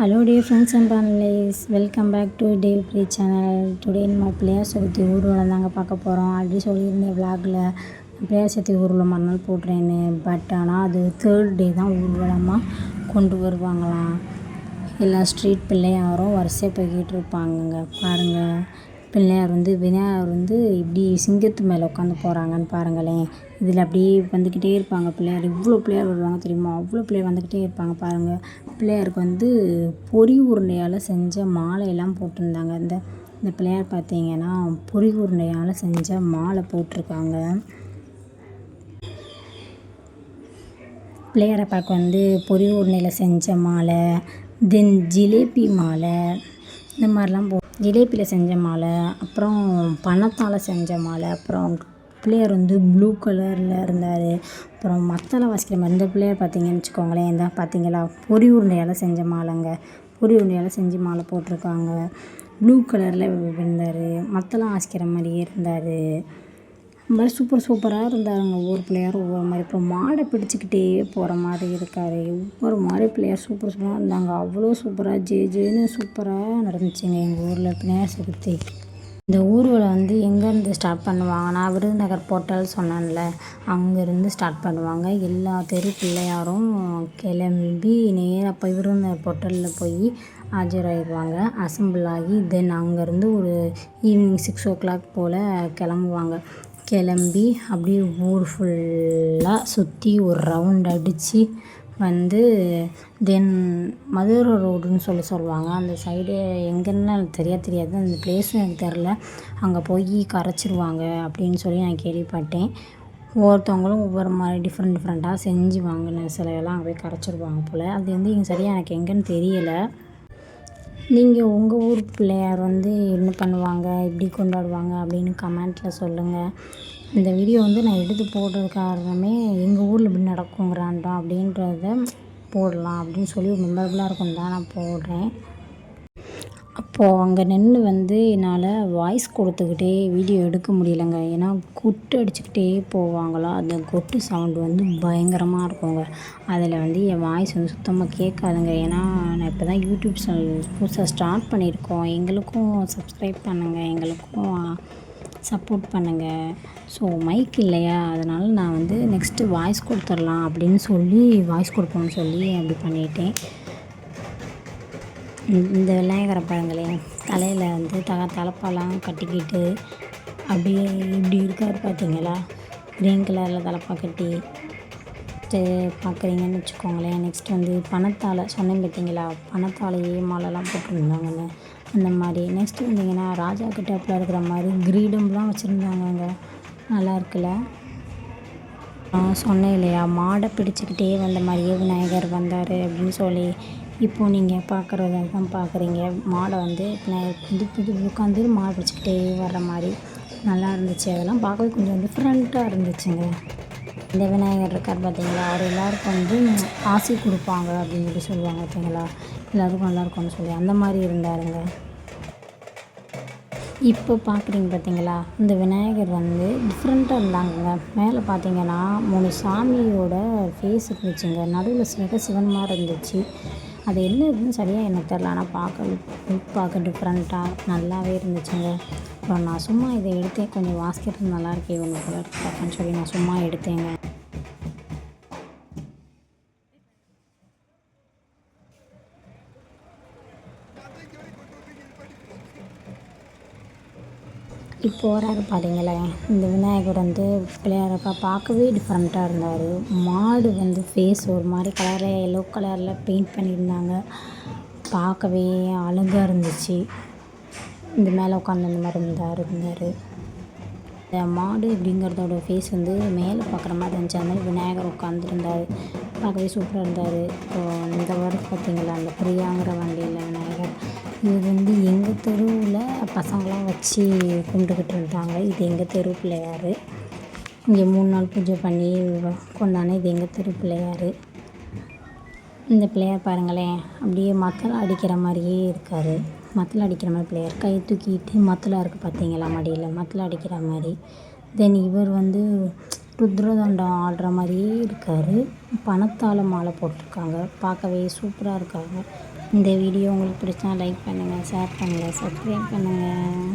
Hello day friends and families welcome back to Dave free channel today நம்ம பிள்ளையார் சதுர்த்தி ஊர்வலம் தாங்க பார்க்க போகிறோம் ஆல்ரெடி சொல்லியிருந்தேன் விளாகில் பிள்ளையார் சதுர்த்தி ஊர்வலம் மறுநாள் போடுறேன்னு. பட் ஆனால் அது தேர்ட் டே தான் ஊர்வலமாக கொண்டு வருவாங்களாம். எல்லா ஸ்ட்ரீட் பிள்ளையாரும் வரிசையாக போய்கிட்டு இருப்பாங்கங்க. பாருங்கள் பிள்ளையார் வந்து விநாயகர் வந்து இப்படி சிங்கத்து மேலே உட்காந்து போகிறாங்கன்னு பாருங்களேன். இதில் அப்படியே வந்துக்கிட்டே இருப்பாங்க பிள்ளையார். இவ்வளோ பிள்ளையார் வருவாங்க தெரியுமா? அவ்வளோ பிள்ளையார் வந்துக்கிட்டே இருப்பாங்க பாருங்கள் பிள்ளையாருக்கு வந்து பொறி உருண்டையால் செஞ்ச மாலையெல்லாம் போட்டிருந்தாங்க. இந்த இந்த பிள்ளையார் பார்த்தீங்கன்னா பொறி உருண்டையால் செஞ்ச மாலை போட்டிருக்காங்க. பிள்ளையாரை பார்க்க வந்து பொறி உருண்டையில் செஞ்ச மாலை தென் ஜிலேபி மாலை இந்த மாதிரிலாம் போ ஜிலேபியில் செஞ்ச மாலை அப்புறம் பணத்தால் செஞ்ச மாலை அப்புறம் பிள்ளையார் வந்து ப்ளூ கலரில் இருந்தார். அப்புறம் மத்தளம் வாசிக்கிற மாதிரி இந்த பிள்ளையார் பார்த்தீங்கன்னு வச்சுக்கோங்களேன் இந்த பார்த்தீங்களா? பொறி உருண்டையால் செஞ்ச மாலைங்க. பொறி உருண்டையால் செஞ்சு மாலை போட்டிருக்காங்க. ப்ளூ கலரில் இருந்தார் மத்தளம் வாசிக்கிற மாதிரியே இருந்தார். இந்த மாதிரி சூப்பர் சூப்பராக இருந்தாருங்க. ஒவ்வொரு பிள்ளையாரும் ஒவ்வொரு மாதிரி. இப்போ மாடை பிடிச்சிக்கிட்டே போகிற மாதிரி இருக்கார். ஒவ்வொரு மாதிரி பிள்ளையார் சூப்பர் சூப்பராக இருந்தாங்க. அவ்வளோ சூப்பராக ஜே ஜேன்னு சூப்பராக நடந்துச்சுங்க எங்கள் ஊரில். பிள்ளையார் சதுர்த்தி இந்த ஊர்வலம் வந்து எங்கேருந்து ஸ்டார்ட் பண்ணுவாங்கன்னா விருதுநகர் போர்ட்டல் சொன்னேன்ல. அங்கேருந்து ஸ்டார்ட் பண்ணுவாங்க. எல்லா தெரு பிள்ளையாரும் கிளம்பி நேராக போய் விருதுநகர் போர்ட்டலில் போய் ஆஜராகிடுவாங்க அசம்பிள் ஆகி தென் அங்கேருந்து ஒரு ஈவினிங் சிக்ஸ் ஓ கிளாக் போல் கிளம்புவாங்க. கிளம்பி அப்படியே ஊர் ஃபுல்லாக சுற்றி ஒரு ரவுண்ட் அடித்து வந்து தென் மதுரை ரோடுன்னு சொல்லி சொல்லுவாங்க. அந்த சைடு எங்கேன்னு எனக்கு சரியா தெரியாது. அந்த பிளேஸும் எனக்கு தெரில அங்கே போய் கரைச்சிருவாங்க அப்படின்னு சொல்லி நான் கேள்விப்பட்டேன். ஒவ்வொருத்தவங்களும் ஒவ்வொரு மாதிரி டிஃப்ரெண்ட் டிஃப்ரெண்ட்டாக செஞ்சு வாங்கின சிலையெல்லாம் அங்கே போய் கரைச்சிருவாங்க போல். அது வந்து இங்கே சரியாக எனக்கு எங்கேன்னு தெரியலை. நீங்கள் உங்கள் ஊர் பிள்ளையார் வந்து என்ன பண்ணுவாங்க? எப்படி கொண்டாடுவாங்க? அப்படின்னு கமெண்ட்டில் சொல்லுங்கள் இந்த வீடியோ வந்து நான் எடுத்து போடுறது காரணமே எங்கள் ஊரில் இப்படி நடக்குங்கிறான்டா அப்படின்றத போடலாம் அப்படின்னு சொல்லி ஒரு மெமரபுளாக இருக்கும் தான் நான் போடுறேன். அப்போது அங்கே நின்று வந்து என்னால் வாய்ஸ் கொடுத்துக்கிட்டே வீடியோ எடுக்க முடியலைங்க. ஏன்னா கொட்டு அடிச்சுக்கிட்டே போவாங்களா? அந்த கொட்டு சவுண்டு வந்து பயங்கரமாக இருக்குங்க. அதில் வந்து என் வாய்ஸ் வந்து சுத்தமாக கேட்காதுங்க. ஏன்னா நான் இப்போ தான் யூடியூப் சேனல் புதுசாக ஸ்டார்ட் பண்ணியிருக்கோம். எங்களுக்கும் சப்ஸ்கிரைப் பண்ணுங்கள் எங்களுக்கும் சப்போர்ட் பண்ணுங்கள் ஸோ மைக் இல்லையா? அதனால் நான் வந்து நெக்ஸ்ட்டு வாய்ஸ் கொடுத்துடலாம் அப்படின்னு சொல்லி வாய்ஸ் கொடுப்போம்னு சொல்லி அப்படி பண்ணிட்டேன். இந்த விநாயகரை பாருங்களேன் தலையில் வந்து த தலைப்பாலாம் கட்டிக்கிட்டு அப்படியே இப்படி இருக்கார் பார்த்தீங்களா? க்ரீன் கலரில் தலைப்பா கட்டி பார்க்குறீங்கன்னு வச்சுக்கோங்களேன். நெக்ஸ்ட் வந்து பணத்தால் சொன்னேன் பார்த்தீங்களா? பணத்தாலேயே மாலைலாம் போட்டிருந்தாங்கன்னு. அந்த மாதிரி. நெக்ஸ்ட்டு வந்தீங்கன்னா ராஜா கிட்டப்பில் இருக்கிற மாதிரி கிரீடம்லாம் வச்சுருந்தாங்க அங்கே நல்லா இருக்குல்ல? சொன்னேன் இல்லையா? மாடை பிடிச்சிக்கிட்டே வந்த மாதிரியே விநாயகர் வந்தார் அப்படின்னு சொல்லி இப்போது நீங்கள் பார்க்குறத தான் பார்க்குறீங்க மாடை வந்து விநாயகர் புது உட்காந்து மாடு பிடிச்சிக்கிட்டே வர்ற மாதிரி நல்லா இருந்துச்சு. அதெல்லாம் பார்க்கவே கொஞ்சம் டிஃப்ரெண்ட்டாக இருந்துச்சுங்க. இந்த விநாயகர் இருக்கார் பார்த்தீங்களா அவர் எல்லாருக்கும் வந்து ஆசை கொடுப்பாங்க அப்படின்னு சொல்லி சொல்லுவாங்க பார்த்தீங்களா எல்லாருக்கும் நல்லா இருக்கும்னு சொல்லி அந்த மாதிரி இருந்தாருங்க. இப்போ பார்க்குறீங்க பார்த்தீங்களா இந்த விநாயகர் வந்து டிஃப்ரெண்ட்டாக இருந்தாங்கங்க. மேலே பார்த்தீங்கன்னா மூணு சாமியோட ஃபேஸ் இருந்துச்சுங்க. நடுவில் சிவ சிவன் மாதிரி இருந்துச்சு. அது என்ன இதுன்னு சரியாக எனக்கு தெரில ஆனால் பார்க்க பார்க்க டிஃப்ரெண்ட்டாக நல்லாவே இருந்துச்சுங்க. அப்புறம் நான் சும்மா இதை எடுத்தேன். கொஞ்சம் வாசிக்கிறது நல்லா இருக்கே. ஒன்று போல அப்படின்னு சொல்லி நான் சும்மா எடுத்தேங்க. இப்போ வராரு பார்த்தீங்களேன் இந்த விநாயகர் வந்து பிள்ளையாரப்பா பார்க்கவே டிஃப்ரெண்ட்டாக இருந்தார். மாடு வந்து ஃபேஸ் ஒரு மாதிரி கலரில் எல்லோ கலரில் பெயிண்ட் பண்ணியிருந்தாங்க. பார்க்கவே அழகாக இருந்துச்சு. இந்த மேலே உட்காந்து அந்த மாதிரி இருந்தார் இருந்தார். இந்த மாடு அப்படிங்கிறதோட ஃபேஸ் வந்து மேலே பார்க்குற மாதிரி இருந்துச்சு. அந்த மாதிரி விநாயகர் உட்காந்துருந்தார் பார்க்கவே சூப்பராக இருந்தார். இப்போது இந்த வாரம் பார்த்தீங்களா அந்த பிரியாங்கிற வண்டியில் விநாயகர். இது வந்து எங்கள் தெருவில் பசங்களாம் வச்சு கும்பிட்டுக்கிட்டு இருந்தாங்க இது எங்கள் தெரு பிள்ளையார். இங்கே மூணு நாள் பூஜை பண்ணி கொண்டாந்து இது எங்கள் தெரு பிள்ளையார். இந்த பிள்ளையார் பாருங்களேன் அப்படியே மக்கள் அடிக்கிற மாதிரியே இருக்கார். மத்தளம் அடிக்கிற மாதிரி பிள்ளையார். கை தூக்கிட்டு மத்தளம் இருக்குது பார்த்தீங்களா மடியில் மத்தளம் அடிக்கிற மாதிரி. தென் இவர் வந்து ருத்ரதாண்டம் ஆடுற மாதிரியே இருக்கார். பணத்தால் மாலை போட்டிருக்காங்க. பார்க்கவே சூப்பராக இருக்காங்க. இந்த வீடியோ உங்களுக்கு பிடிச்சா லைக் பண்ணுங்கள் ஷேர் பண்ணுங்கள் சப்ஸ்கிரைப் பண்ணுங்கள்